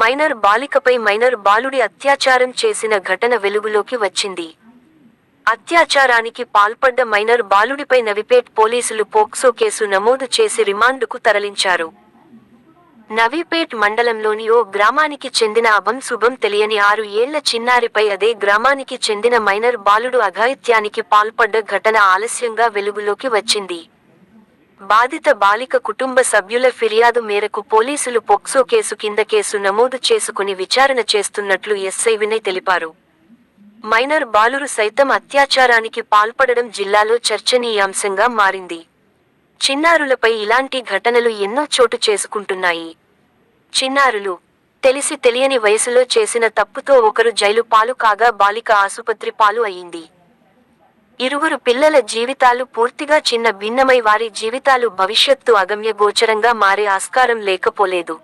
Minor బాలికపై minor బాలుడి అత్యాచారం చేసిన ఘటన వెలుగులోకి వచ్చింది. అత్యాచారానికి పాల్పడ్డ మైనర్ బాలుడిపై నవిపేట్ పోలీసులు పోక్సో కేసు నమోదు చేసి రిమాండుకు తరలించారు. నవీపేట్ మండలంలోని ఓ గ్రామానికి చెందిన అభం శుభం తెలియని ఆరు ఏళ్ళ చిన్నారిపై అదే గ్రామానికి చెందిన మైనర్ బాలుడు అఘాయిత్యానికి పాల్పడ్డ ఘటన ఆలస్యంగా వెలుగులోకి వచ్చింది. బాధిత బాలిక కుటుంబ సభ్యుల ఫిర్యాదు మేరకు పోలీసులు పోక్సో కేసు కింద కేసు నమోదు చేసుకుని విచారణ చేస్తున్నట్లు ఎస్ఐ వినయ్ తెలిపారు. మైనర్ బాలురు సైతం అత్యాచారానికి పాల్పడడం జిల్లాలో చర్చనీయాంశంగా మారింది. చిన్నారులపై ఇలాంటి ఘటనలు ఎన్నో చోటు చేసుకుంటున్నాయి. చిన్నారులు తెలిసి తెలియని వయసులో చేసిన తప్పుతో ఒకరు జైలు పాలు కాగా బాలిక ఆసుపత్రి పాలు అయింది. ఇరువురు పిల్లల జీవితాలు పూర్తిగా చిన్న భిన్నమై వారి జీవితాలు భవిష్యత్తు అగమ్య గోచరంగా మారే ఆస్కారం లేకపోలేదు.